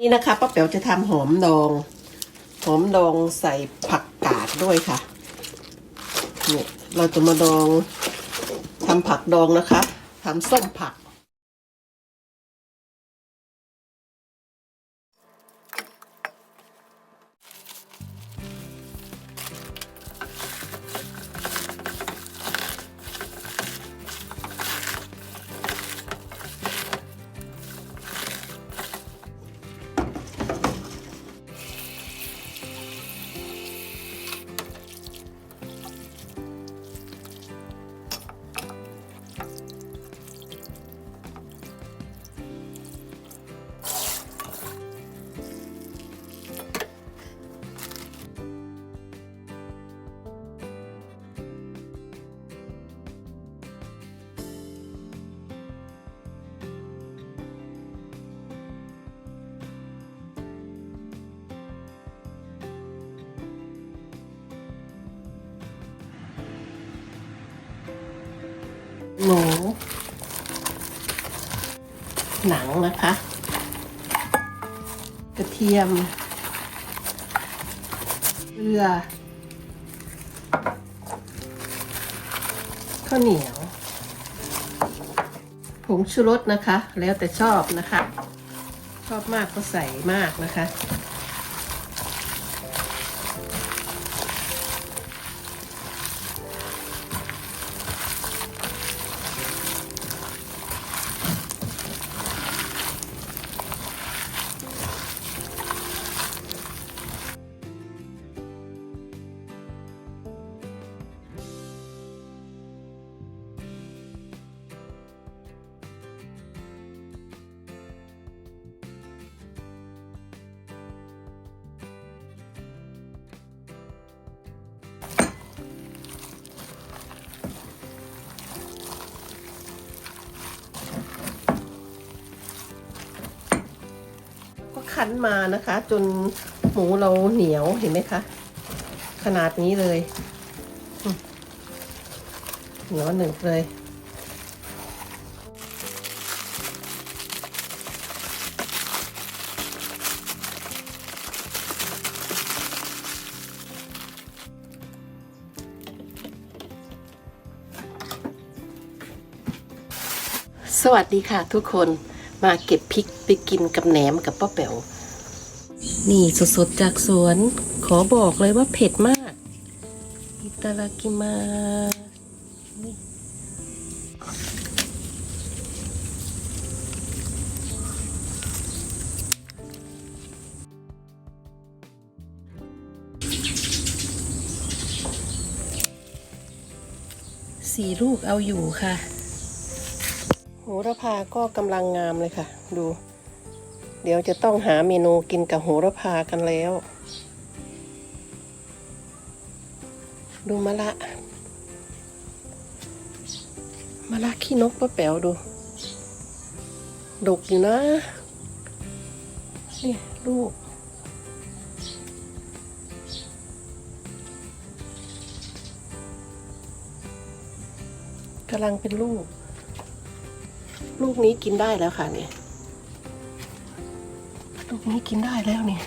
นี่นะคะป้าแป๋วจะทำหอมดอง หอมดองใส่ผักกาดด้วยค่ะเนี่ยเราจะมาดองทำผักดองนะคะทำส้มผัก หมู หนังนะคะ กระเทียมเกลือข้าวเหนียวผงชูรสนะคะ แล้วแต่ชอบนะคะ ชอบมากก็ใส่มากนะคะ คั้นมานะคะ จนหมูเราเหนียวเห็นไหมคะ ขนาดนี้เลยเหนียวหนึ่งเลยสวัสดีค่ะทุกคน มาเก็บพริกไปกินกับแหนมกับป้าแป๋วนี่สดๆจากสวน ขอบอกเลยว่าเผ็ดมาก อิตาลากิมาสี่ลูกเอาอยู่ค่ะ โหระพาก็กำลังงามเลยค่ะ ดู เดี๋ยวจะต้องหาเมนูกินกับโหระพากันแล้ว ดูมะละมะละขี้นกป้าแป๋วดู ดกอยู่นะ นี่ ลูก กำลังเป็นลูก ลูกนี้กินได้แล้วค่ะเนี่ยลูกนี้กินได้แล้วเนี่ย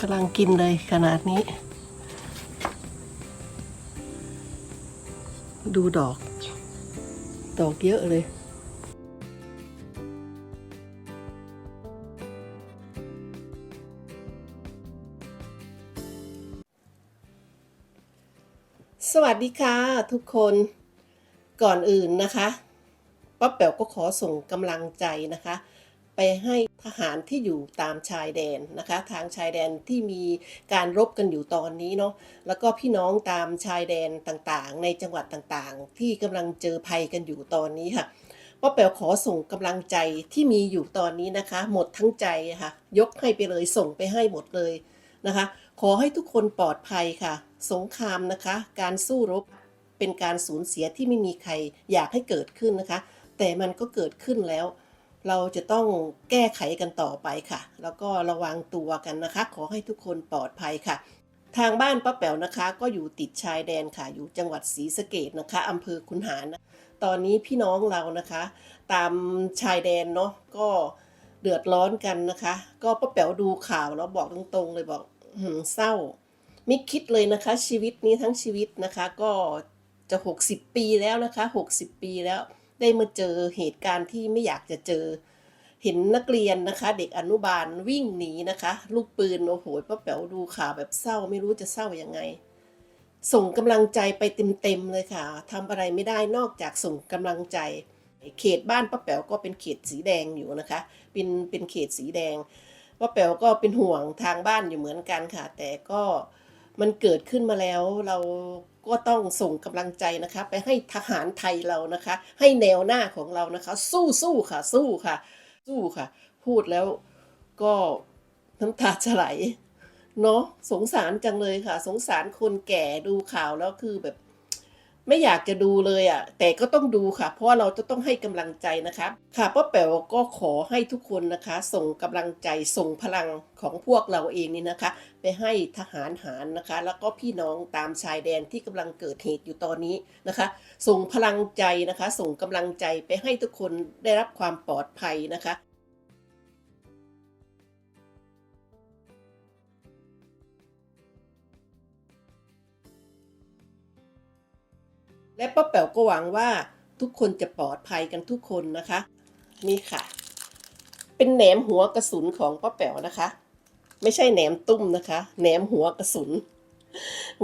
กำลังกินเลยขนาดนี้ ดูดอก ดอกเยอะเลยสวัสดีค่ะทุกคน ก่อนอื่นนะคะป้าแป๋วก็ขอส่งกำลังใจนะคะ ไปให้ทหารที่อยู่ตามชายแดนนะคะ ทางชายแดนที่มีการรบกันอยู่ตอนนี้เนาะแล้วก็พี่น้องตามชายแดนต่างๆ ในจังหวัดต่างๆ ที่กำลังเจอภัยกันอยู่ตอนนี้ค่ะป้าแป๋วขอส่งกำลังใจที่มีอยู่ตอนนี้นะคะ หมดทั้งใจค่ะ ยกให้ไปเลยส่งไปให้หมดเลยนะคะ ขอให้ทุกคนปลอดภัยค่ะ สงครามนะคะ การสู้รบ เป็นการสูญเสียที่ไม่มีใครอยากให้เกิดขึ้นนะคะ แต่มันก็เกิดขึ้นแล้ว เราจะต้องแก้ไขกันต่อไปค่ะ แล้วก็ระวังตัวกันนะคะ ขอให้ทุกคนปลอดภัยค่ะ ทางบ้านป้าแป๋วนะคะ ก็อยู่ติดชายแดนค่ะ อยู่จังหวัดศรีสะเกดนะคะอำเภอคุนหารนะตอนนี้พี่น้องเรานะคะ ตามชายแดนเนาะก็เดือดร้อนกันนะคะ ก็ป้าแป๋วดูข่าวแล้วบอกตรงๆเลยบอกเศร้าไม่คิดเลยนะคะชีวิตนี้ทั้งชีวิตนะคะ ก็ จะหกสิบปีแล้วนะคะหกสิบปีแล้ว ได้มาเจอเหตุการณ์ที่ไม่อยากจะเจอ เห็นนักเรียนนะคะ เด็กอนุบาลวิ่งหนีนะคะ ลูกปืนโอ้โหป้าแป๋วดูข่าวแบบเศร้าไม่รู้จะเศร้ายังไง ส่งกำลังใจไปเต็มๆเลยค่ะทำอะไรไม่ได้นอกจากส่งกำลังใจ เขตบ้านป้าแป๋วก็เป็นเขตสีแดงอยู่นะคะ เป็นเป็นเขตสีแดงป้าแป๋วก็เป็นห่วงทางบ้านอยู่เหมือนกันค่ะ แต่ก็มันเกิดขึ้นมาแล้วเรา ก็ต้องส่งกำลังใจนะคะ ไปให้ทหารไทยเรานะคะ ให้แนวหน้าของเรานะคะ สู้สู้ค่ะ สู้ค่ะ สู้ค่ะ พูดแล้วก็น้ำตาจะไหลเนาะสงสารจังเลยค่ะ สงสารคนแก่ดูข่าวแล้วคือแบบ ไม่อยากจะดูเลยอะ่ะ แต่ก็ต้องดูค่ะ เพราะว่าเราจะต้องให้กำลังใจนะคะค่ะป้าแป๋วก็ขอให้ทุกคนนะคะ ส่งกำลังใจส่งพลังของพวกเราเองนี่นะคะ ไปให้ทหารหารนะคะ แล้วก็พี่น้องตามชายแดนที่กำลังเกิดเหตุอยู่ตอนนี้นะคะ ส่งพลังใจนะคะ ส่งกำลังใจไปให้ทุกคนได้รับความปลอดภัยนะคะ และป้าแป๋วก็หวังว่าทุกคนจะปลอดภัยกันทุกคนนะคะ นี่ค่ะ เป็นแหนมหัวกระสุนของป้าแป๋วนะคะ ไม่ใช่แหนมตุ้มนะคะแหนมหัวกระสุน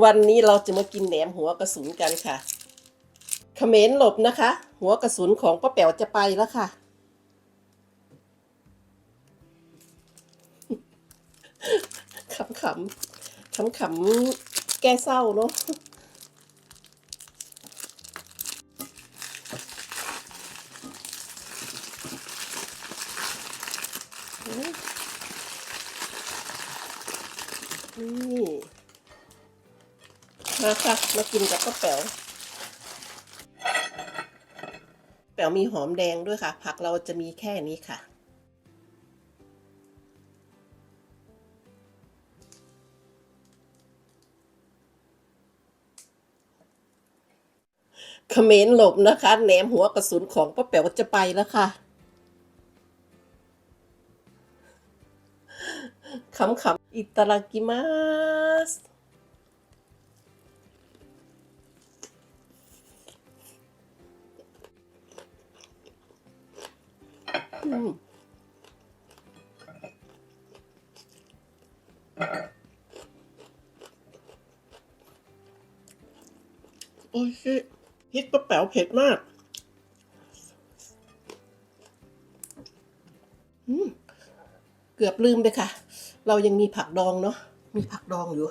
วันนี้เราจะมากินแหนมหัวกระสุนกันค่ะเขมรหลบนะคะ หัวกระสุนของป้าแป๋วจะไปแล้วค่ะ ขำขำขำขำๆแก้เศร้าเนาะ นี่มาค่ะ มากินกับป้าแป๋วแป๋วมีหอมแดงด้วยค่ะ ผักเราจะมีแค่นี้ค่ะเขมรหลบนะคะแหนมหัวกระสุนของป้าแป๋วจะไปแล้วค่ะ ขำๆอิตาลากิมาสอืมโอ้ยชิพริกป้าแป๋วเผ็ดมากอืมเกือบลืมไปค่ะ เรายังมีผักดองเนาะมีผักดองอยู่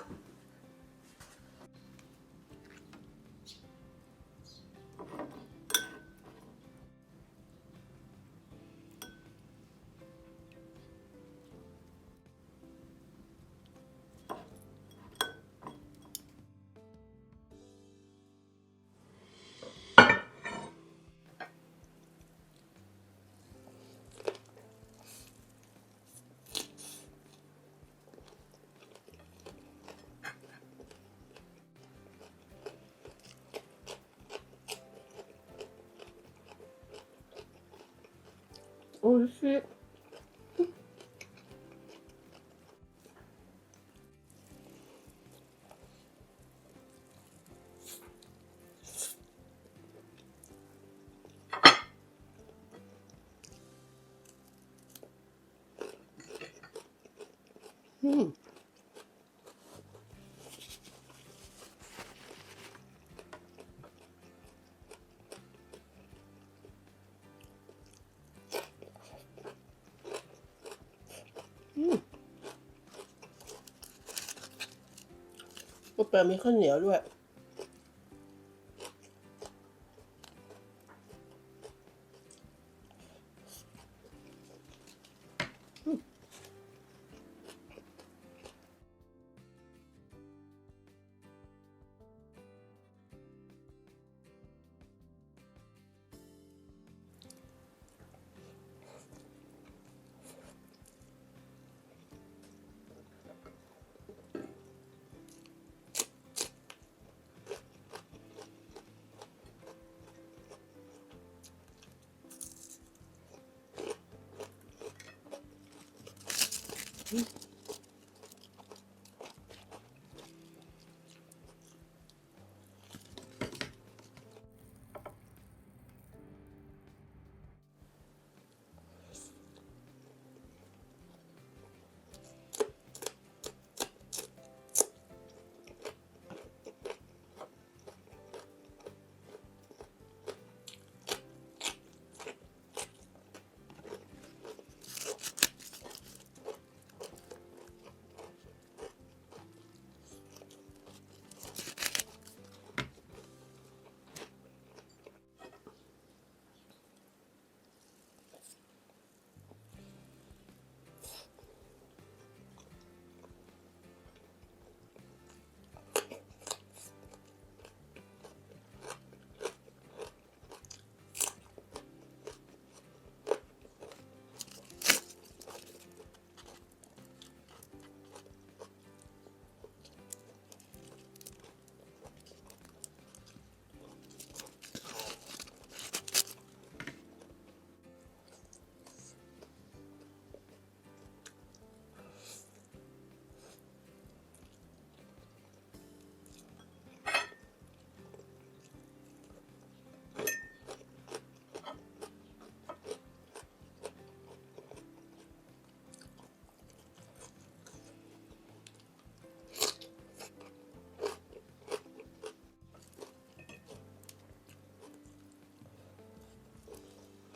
おいしい。うん。 แปมมีข้าวเหนียวด้วย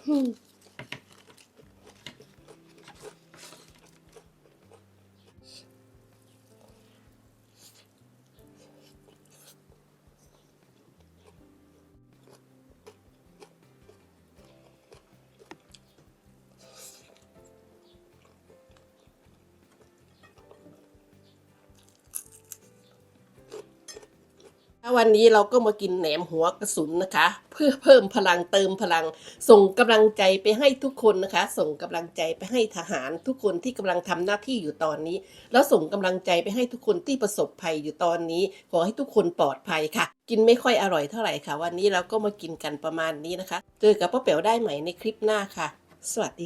哼 วันนี้เราก็มากินแหนมหัวกระสุนนะคะ เพื่อเพิ่มพลังเติมพลัง ส่งกำลังใจไปให้ทุกคนนะคะ ส่งกำลังใจไปให้ทหารทุกคนที่กำลังทำหน้าที่อยู่ตอนนี้ แล้วส่งกำลังใจไปให้ทุกคนที่ประสบภัยอยู่ตอนนี้ ขอให้ทุกคนปลอดภัยค่ะ กินไม่ค่อยอร่อยเท่าไหร่ค่ะ วันนี้เราก็มากินกันประมาณนี้นะคะ เจอกับป้าเป๋วได้ใหม่ในคลิปหน้าค่ะ สวัสดี